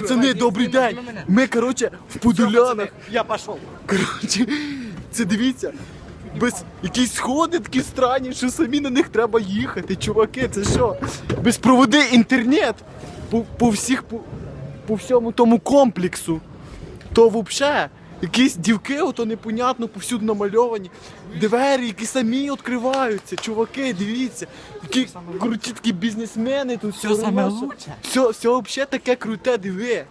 Пацани, добрий день. Ми, коротше, в Подолянах. Я пішов. Коротше, це дивіться. Без якісь сходи такі странні, що самі на них треба їхати. Чуваки, це що? Без проводи інтернет по, по всіх по, по всьому тому комплексу. То взагалі, якісь дівки, ото непонятно, повсюди намальовані. Двері, які самі відкриваються. Чуваки, дивіться, які круті такі бізнесмени тут. Все саме лучше. Все, все взагалі таке круте, диви.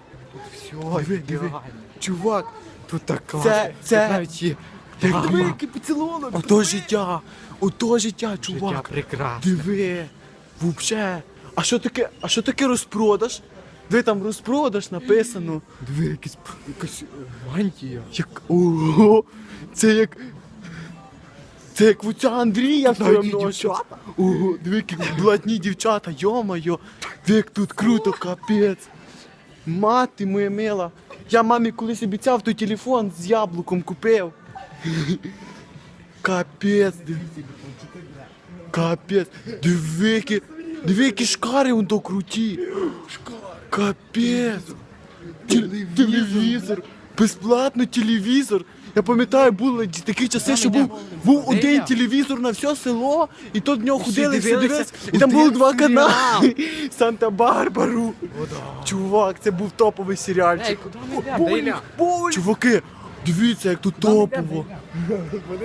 Все, Диви, диви. Чувак, Тут так Це- це- навіть є. Диви, який поцілунок. Ото життя. життя. Ото життя, Життя чувак. прекрасне. Диви. Вообще. А що таке? А що таке розпродаж? Диви там розпродаж написано. Диви, якісь якась мантія. Як. Ого! Це як. Це як в отця Андрія все одно. дівчата. Ого, диви, які блатні дівчата, йо-моє. Диви, як тут круто, капець. Мати моя мила. Я мамі колись обіцяв той телефон з яблуком купив. Капець, диви. Капець. Диви, які, диви, які шкари он то круті. Капець. Телевізор. Безплатно телевізор. Я пам'ятаю, були такі часи, що був, був один телевізор на все село, і тут в нього ходили, всі дивилися і там було два канали. Санта-Барбару. Чувак, це був топовий серіальчик. Чуваки, дивіться, як тут топово.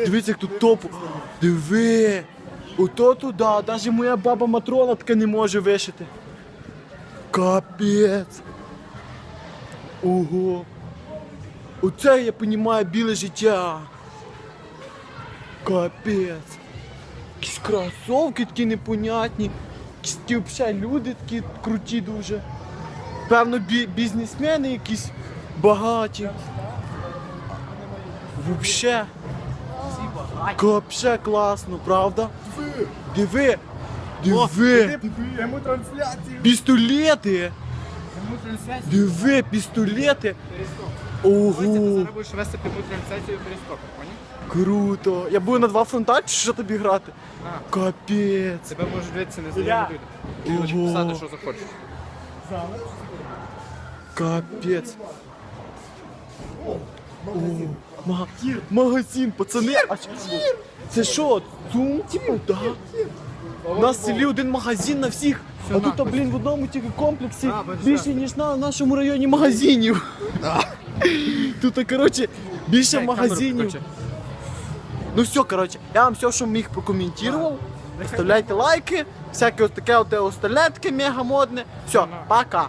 Дивіться, як тут топово. Диви. Ото туди, навіть моя баба Матрона таке не може вишити. Капець. Ого. Оце я розумію біле життя. Капець. Якісь кросовки такі непонятні. Якісь такі взагалі люди такі круті дуже. Певно, бі- бізнесмени якісь багаті. Вообще. Вообще класно, правда? Диви. Диви. Йому трансляцію. Пістолети. Йому трансляцію. Диви, пістолети. Ого, будеш вести пряму трансляцію перископу, поняв? круто. Я буду на два фронта, чи що тобі грати? А. Капець. Тебе можуть дивитися незнайомі люди. Ти можеш Ого. писати, що захочеш. Капець. О, мага- Магазин, пацани. А що- це що? Цум, типу, да? У нас в селі один магазин на всіх, а тут, а, блін, в одному тільки комплексі більше, ніж на нашому районі магазинів. Тут, а, коротше, більше магазинів. Ну все, коротше, я вам все, що міг прокоментував. Ставляйте лайки, всяке ось таке от остальне мега модне. Все, пока.